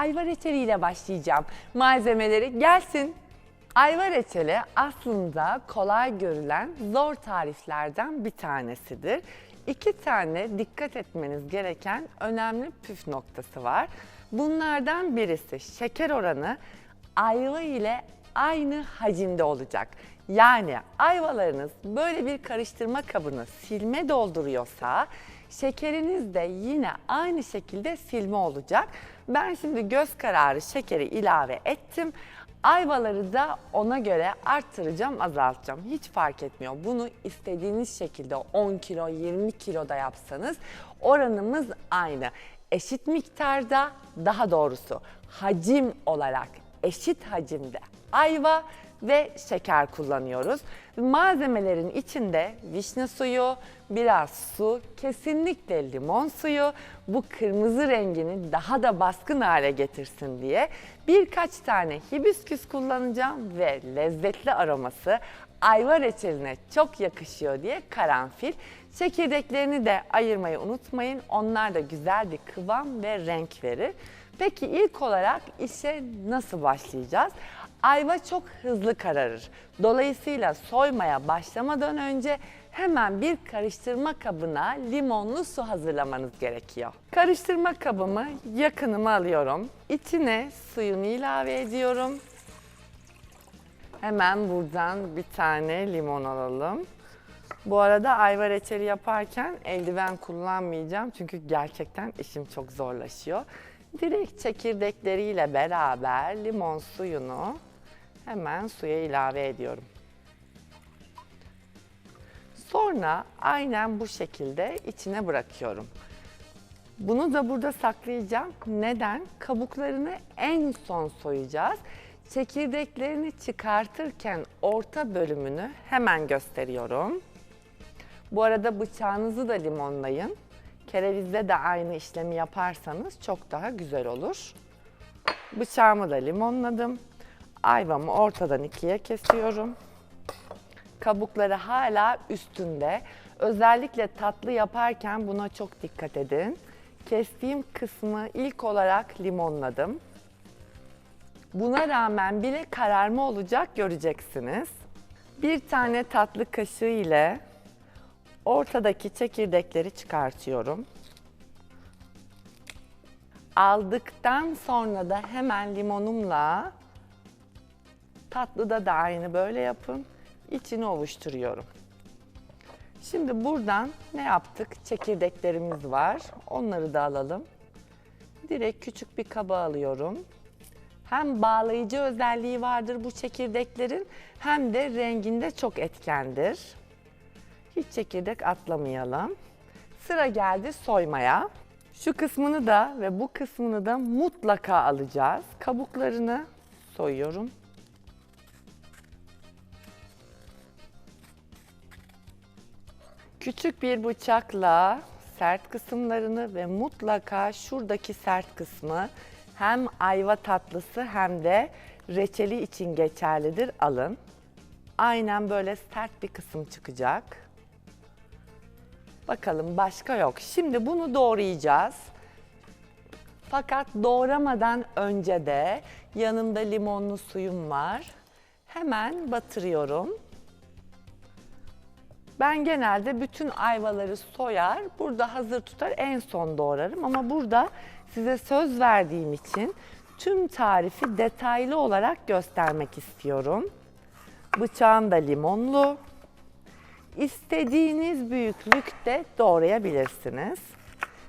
ayva reçeliyle başlayacağım. Malzemeleri gelsin. Ayva reçeli aslında kolay görülen zor tariflerden bir tanesidir. İki tane dikkat etmeniz gereken önemli püf noktası var. Bunlardan birisi şeker oranı ayva ile aynı hacimde olacak. Yani ayvalarınız böyle bir karıştırma kabını silme dolduruyorsa şekeriniz de yine aynı şekilde silme olacak. Ben şimdi göz kararı şekeri ilave ettim. Ayvaları da ona göre arttıracağım, azaltacağım. Hiç fark etmiyor. Bunu istediğiniz şekilde 10 kilo, 20 kilo da yapsanız oranımız aynı. Eşit miktarda, daha doğrusu hacim olarak eşit hacimde ayva ve şeker kullanıyoruz. Malzemelerin içinde vişne suyu, biraz su, kesinlikle limon suyu bu kırmızı rengini daha da baskın hale getirsin diye birkaç tane hibisküs kullanacağım ve lezzetli aroması ayva reçeline çok yakışıyor diye karanfil. Çekirdeklerini de ayırmayı unutmayın. Onlar da güzel bir kıvam ve renk verir. Peki ilk olarak işe nasıl başlayacağız? Ayva çok hızlı kararır. Dolayısıyla soymaya başlamadan önce hemen bir karıştırma kabına limonlu su hazırlamanız gerekiyor. Karıştırma kabımı yakınıma alıyorum. İçine suyunu ilave ediyorum. Hemen buradan bir tane limon alalım. Bu arada ayva reçeli yaparken eldiven kullanmayacağım çünkü gerçekten işim çok zorlaşıyor. Direkt çekirdekleriyle beraber limon suyunu hemen suya ilave ediyorum. Sonra aynen bu şekilde içine bırakıyorum. Bunu da burada saklayacağım. Neden? Kabuklarını en son soyacağız. Çekirdeklerini çıkartırken orta bölümünü hemen gösteriyorum. Bu arada bıçağınızı da limonlayın. Kerevizde de aynı işlemi yaparsanız çok daha güzel olur. Bıçağımı da limonladım. Ayvamı ortadan ikiye kesiyorum. Kabukları hala üstünde. Özellikle tatlı yaparken buna çok dikkat edin. Kestiğim kısmı ilk olarak limonladım. Buna rağmen bile kararma olacak göreceksiniz. Bir tane tatlı kaşığı ile ortadaki çekirdekleri çıkartıyorum. Aldıktan sonra da hemen limonumla tatlıda da aynı böyle yapın. İçini ovuşturuyorum. Şimdi buradan ne yaptık? Çekirdeklerimiz var. Onları da alalım. Direkt küçük bir kaba alıyorum. Hem bağlayıcı özelliği vardır bu çekirdeklerin hem de renginde çok etkendir. Hiç çekirdek atlamayalım. Sıra geldi soymaya. Şu kısmını da ve bu kısmını da mutlaka alacağız. Kabuklarını soyuyorum. Küçük bir bıçakla sert kısımlarını ve mutlaka şuradaki sert kısmı hem ayva tatlısı hem de reçeli için geçerlidir alın. Aynen böyle sert bir kısım çıkacak. Bakalım başka yok. Şimdi bunu doğrayacağız. Fakat doğramadan önce de yanımda limonlu suyum var. Hemen batırıyorum. Ben genelde bütün ayvaları soyar, burada hazır tutar en son doğrarım ama burada size söz verdiğim için tüm tarifi detaylı olarak göstermek istiyorum. Bıçağım da limonlu. İstediğiniz büyüklükte doğrayabilirsiniz.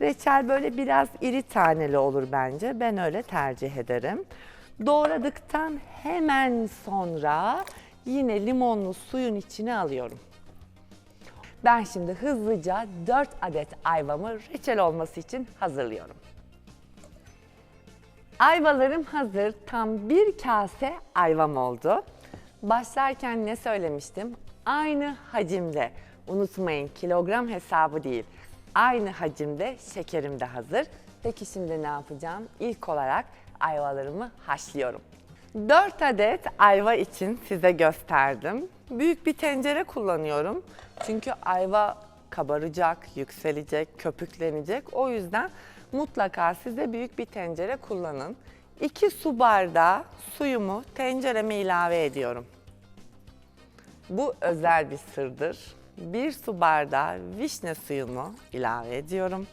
Reçel böyle biraz iri taneli olur bence. Ben öyle tercih ederim. Doğradıktan hemen sonra yine limonlu suyun içine alıyorum. Ben şimdi hızlıca 4 adet ayvamı reçel olması için hazırlıyorum. Ayvalarım hazır. Tam bir kase ayvam oldu. Başlarken ne söylemiştim? Aynı hacimde. Unutmayın kilogram hesabı değil. Aynı hacimde şekerim de hazır. Peki şimdi ne yapacağım? İlk olarak ayvalarımı haşlıyorum. 4 adet ayva için size gösterdim. Büyük bir tencere kullanıyorum. Çünkü ayva kabaracak, yükselecek, köpüklenecek. O yüzden mutlaka size büyük bir tencere kullanın. 2 su bardağı suyumu tencereme ilave ediyorum. Bu özel bir sırdır. 1 su bardağı vişne suyumu ilave ediyorum.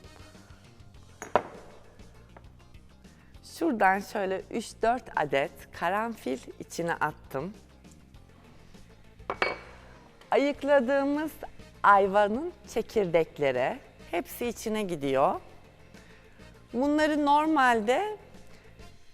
Şuradan şöyle 3-4 adet karanfil içine attım. Ayıkladığımız ayvanın çekirdekleri hepsi içine gidiyor. Bunları normalde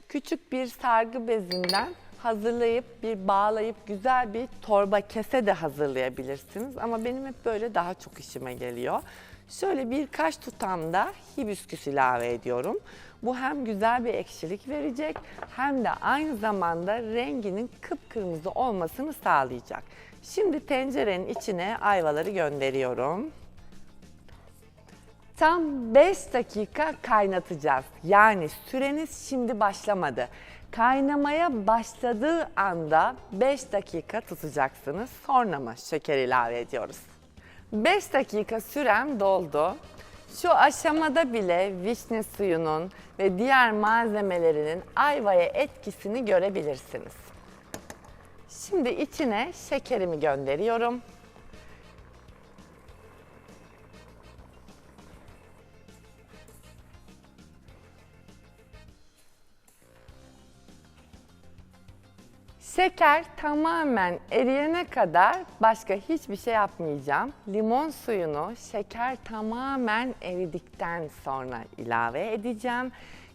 küçük bir sargı bezinden hazırlayıp bir bağlayıp güzel bir torba kese de hazırlayabilirsiniz. Ama benim hep böyle daha çok işime geliyor. Şöyle birkaç tutam da hibiskus ilave ediyorum. Bu hem güzel bir ekşilik verecek hem de aynı zamanda renginin kıpkırmızı olmasını sağlayacak. Şimdi tencerenin içine ayvaları gönderiyorum. Tam 5 dakika kaynatacağız. Yani süreniz şimdi başlamadı. Kaynamaya başladığı anda 5 dakika tutacaksınız. Sonra mı şeker ilave ediyoruz? 5 dakika sürem doldu. Şu aşamada bile vişne suyunun ve diğer malzemelerinin ayvaya etkisini görebilirsiniz. Şimdi içine şekerimi gönderiyorum. Şeker tamamen eriyene kadar başka hiçbir şey yapmayacağım. Limon suyunu şeker tamamen eridikten sonra ilave edeceğim.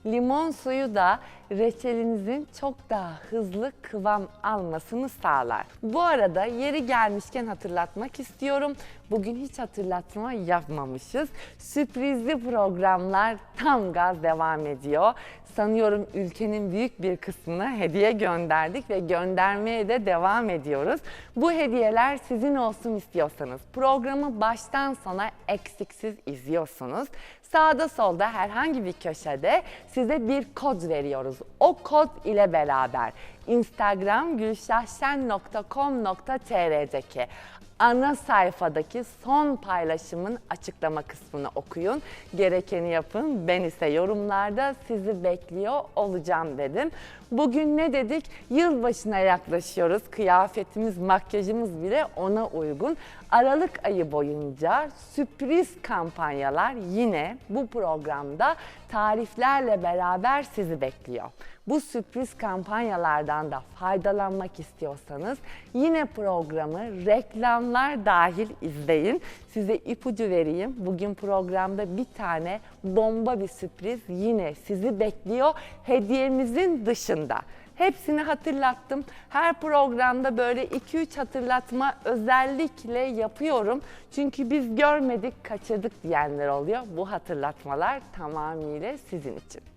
Limon suyu da reçelinizin çok daha hızlı kıvam almasını sağlar. Bu arada yeri gelmişken hatırlatmak istiyorum. Bugün hiç hatırlatma yapmamışız. Sürprizli programlar tam gaz devam ediyor. Sanıyorum ülkenin büyük bir kısmına hediye gönderdik ve göndermeye de devam ediyoruz. Bu hediyeler sizin olsun istiyorsanız programı baştan sona eksiksiz izliyorsunuz. Sağda solda herhangi bir köşede size bir kod veriyoruz. O kod ile beraber Instagram gülşahşen.com.tr'deki ana sayfadaki son paylaşımın açıklama kısmını okuyun. Gerekeni yapın. Ben ise yorumlarda sizi bekliyor olacağım dedim. Bugün ne dedik? Yılbaşına yaklaşıyoruz. Kıyafetimiz, makyajımız bile ona uygun. Aralık ayı boyunca sürpriz kampanyalar yine bu programda tariflerle beraber sizi bekliyor. Bu sürpriz kampanyalardan da faydalanmak istiyorsanız yine programı reklamlar dahil izleyin. Size ipucu vereyim. Bugün programda bir tane bomba bir sürpriz yine sizi bekliyor. Hediyemizin dışında. Hepsini hatırlattım. Her programda böyle 2-3 hatırlatma özellikle yapıyorum. Çünkü biz görmedik, kaçırdık diyenler oluyor. Bu hatırlatmalar tamamıyla sizin için.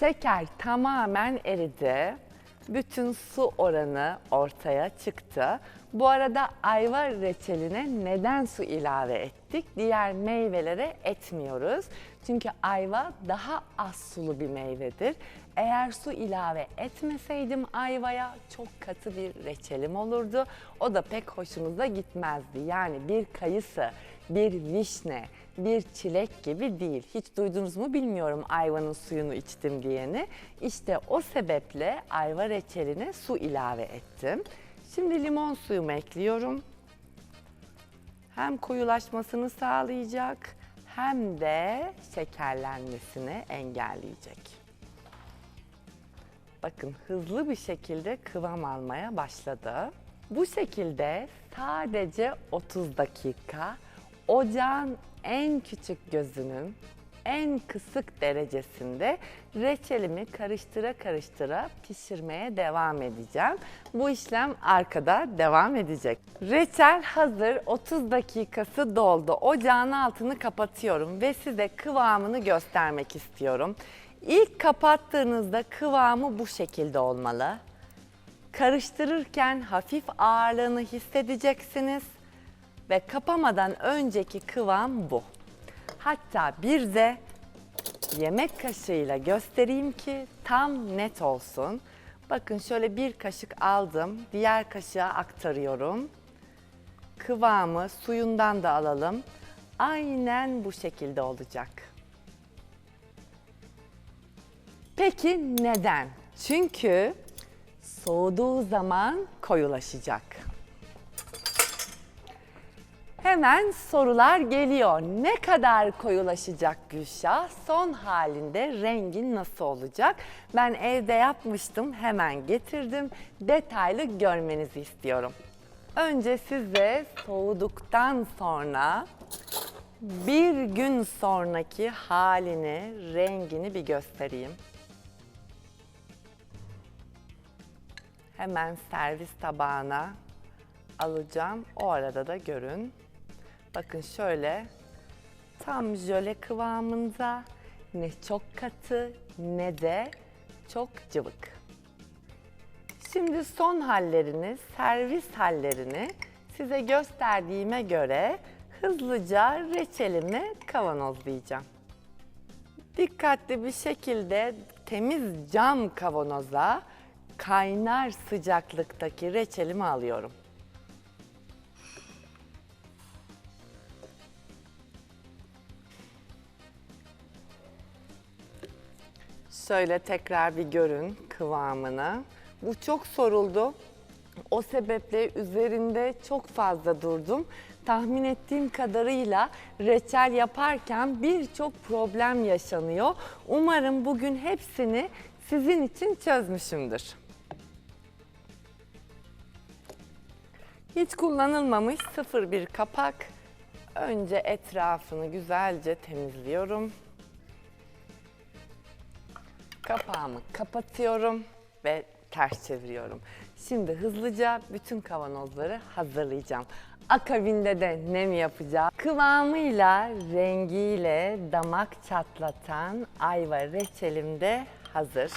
Şeker tamamen eridi. Bütün su oranı ortaya çıktı. Bu arada ayva reçeline neden su ilave ettik? Diğer meyvelere etmiyoruz. Çünkü ayva daha az sulu bir meyvedir. Eğer su ilave etmeseydim ayvaya çok katı bir reçelim olurdu. O da pek hoşumuza gitmezdi. Yani bir kayısı, bir vişne, bir çilek gibi değil. Hiç duydunuz mu bilmiyorum ayvanın suyunu içtim diyeni. İşte o sebeple ayva reçeline su ilave ettim. Şimdi limon suyumu ekliyorum. Hem koyulaşmasını sağlayacak hem de şekerlenmesini engelleyecek. Bakın hızlı bir şekilde kıvam almaya başladı. Bu şekilde sadece 30 dakika ocağın en küçük gözünün en kısık derecesinde reçelimi karıştıra karıştıra pişirmeye devam edeceğim. Bu işlem arkada devam edecek. Reçel hazır 30 dakikası doldu. Ocağın altını kapatıyorum ve size kıvamını göstermek istiyorum. İlk kapattığınızda kıvamı bu şekilde olmalı. Karıştırırken hafif ağırlığını hissedeceksiniz ve kapamadan önceki kıvam bu. Hatta bir de yemek kaşığıyla göstereyim ki tam net olsun. Bakın şöyle bir kaşık aldım, diğer kaşığa aktarıyorum. Kıvamı suyundan da alalım. aynen bu şekilde olacak. Peki neden? Çünkü soğuduğu zaman koyulaşacak. Hemen sorular geliyor. Ne kadar koyulaşacak Gülşah? Son halinde rengin nasıl olacak? Ben evde yapmıştım, hemen getirdim. Detaylı görmenizi istiyorum. Önce size soğuduktan sonra bir gün sonraki halini, rengini bir göstereyim. Hemen servis tabağına alacağım. O arada da görün. Bakın şöyle tam jöle kıvamında ne çok katı ne de çok cıvık. Şimdi son hallerini, servis hallerini size gösterdiğime göre hızlıca reçelimi kavanozlayacağım. Dikkatli bir şekilde temiz cam kavanoza kaynar sıcaklıktaki reçelimi alıyorum. Şöyle tekrar bir görün kıvamını. Bu çok soruldu. O sebeple üzerinde çok fazla durdum. Tahmin ettiğim kadarıyla reçel yaparken birçok problem yaşanıyor. Umarım bugün hepsini sizin için çözmüşümdür. Hiç kullanılmamış sıfır bir kapak. Önce etrafını güzelce temizliyorum. Kapağımı kapatıyorum ve ters çeviriyorum. Şimdi hızlıca bütün kavanozları hazırlayacağım. Akabinde de ne mi yapacağım? Kıvamıyla, rengiyle damak çatlatan ayva reçelim de hazır.